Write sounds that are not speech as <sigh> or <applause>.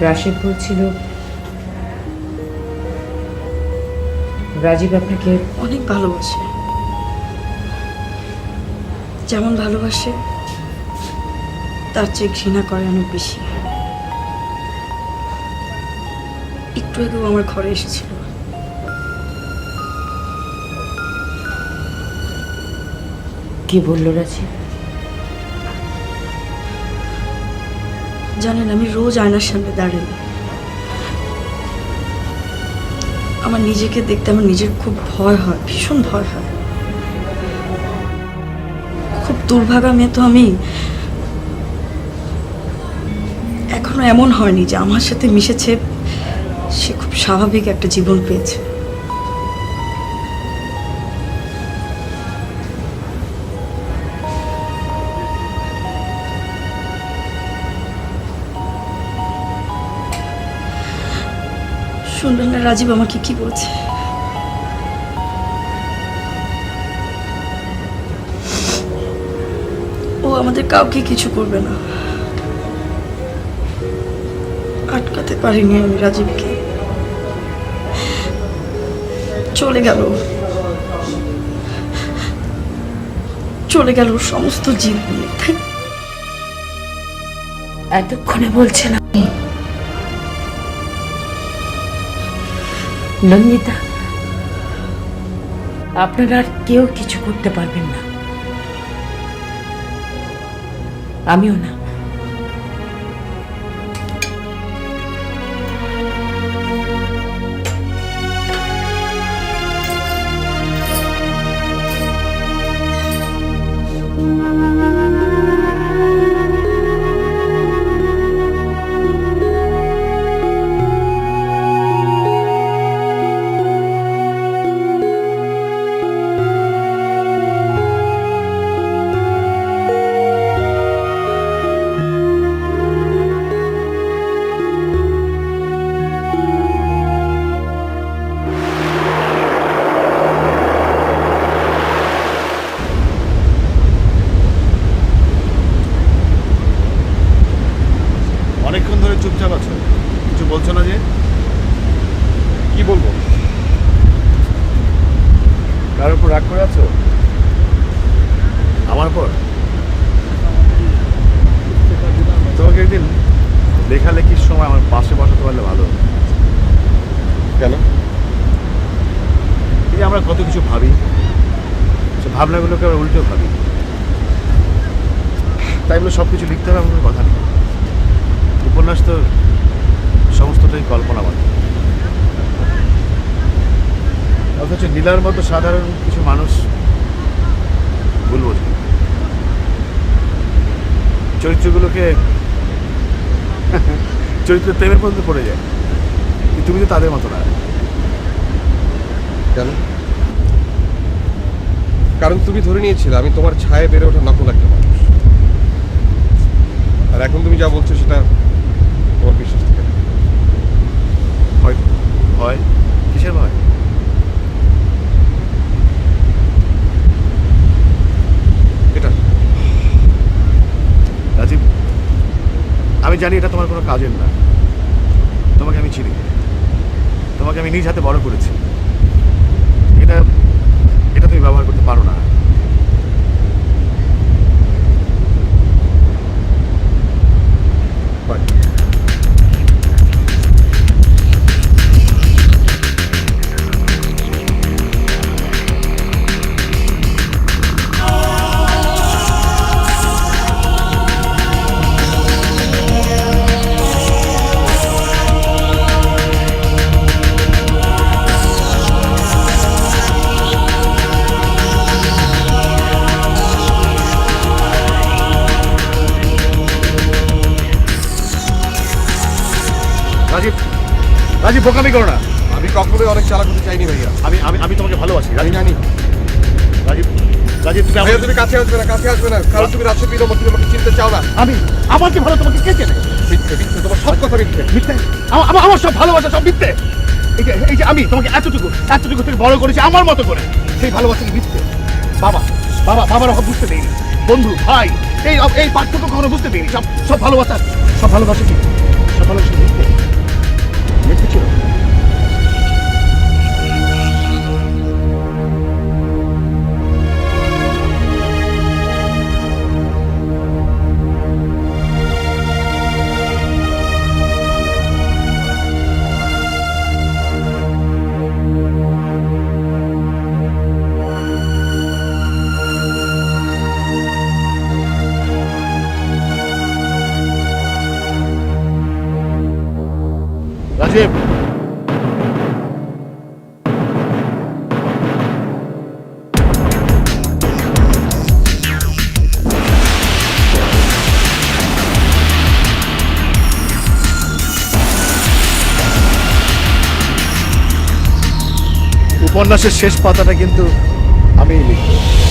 রাশিদ বলছিল রাজীব আপনাকে অনেক ভালোবাসে। যেমন ভালোবাসে তার চেয়ে ঘৃণা করে অনেক বেশি। একটু আগেও আমার ঘরে এসেছিল। কি বলল রাজীব? জানেন, আমি রোজ আয়নার সামনে দাঁড়াই। আমার নিজেকে দেখতে আমার নিজের খুব ভয় হয়, ভীষণ ভয় হয়। খুব দুর্ভাগা মেয়ে তো আমি। এখনও এমন হয়নি যে আমার সাথে মিশেছে, সে খুব স্বাভাবিক একটা জীবন পেয়েছে। শুনলেন না রাজীব আমাকে কি বলছে? ও আমাদের কাউকে কিছু করবে না। আটকাতে পারিনি আমি রাজীবকে। চলে গেল। চলে গেল সমস্ত জীব এতক্ষণে বলছেন আপনি নন্দিতা আপনারা আর কেউ কিছু করতে পারবেন না। আমিও না। চুপচাপ আছো? কিছু বলছো না যে? কি বলব? কার উপর রাগ করে আছো? আমার পর তোমাকে একদিন লেখালেখির সময় আমার পাশে বসাতে পারলে ভালো কেন? এই আমরা কত কিছু ভাবি, সে ভাবনাগুলোকে আমরা উল্টো ভাবি। তাই বলে সব কিছু লিখতে হবে কোনো কথা নেই উপন্যাস তো সমস্তটাই কল্পনা মাত্র অথচ নীলার মতো সাধারণ কিছু মানুষ ভুল বোঝে। চরিত্রগুলোকে <laughs> চরিত্র প্রেমের মধ্যে পড়ে যায়। তুমি তো তাদের মতো না। কেন? কারণ তুমি ধরে নিয়েছিলে, আমি তোমার ছায়ে বেড়ে ওঠা নকল একটা মানুষ। আর এখন তুমি যা বলছো সেটা ভয় ভয়? ভয়? এটা। রাজীব, আমি জানি এটা তোমার কোনো কাজের না। তোমাকে আমি চিনি। তোমাকে আমি নিজ হাতে বড় করেছি। এটা এটা তুমি ব্যবহার করতে পারো না। রাজীব বোকামি করো না। আমি কখনোই অনেক চালাক হতে চাইনি ভাইয়া। আমি আমি আমি তোমাকে ভালোবাসি আমি জানি। রাজীব রাজীব তুমি আমার তুমি কাছে আসবে না কাছে আসবে না। কারণ তুমি রাজশাহী বিরম তুমি আমাকে চিনতে চাও না। আমি আমার কি ভালো তোমাকে কে চেনে? মিথ্যে মিথ্যে তোমার সব কথা মিথ্যে। মিথ্যে? আমার আমার- সব ভালোবাসা সব মিথ্যে। এই যে এই যে আমি তোমাকে এতটুকু এতটুকু থেকে বড় করেছি আমার মতো করে সেই ভালোবাসা মিথ্যে? বাবা বাবা বাবার অভাব বুঝতে দেয়নি। বন্ধু ভাই এই এই পার্থক্য কখনো বুঝতে দেয়নি। সব সব ভালোবাসা সব ভালোবাসা কি? রাজীব উপন্যাসের শেষ পাতাটা কিন্তু আমি লিখব।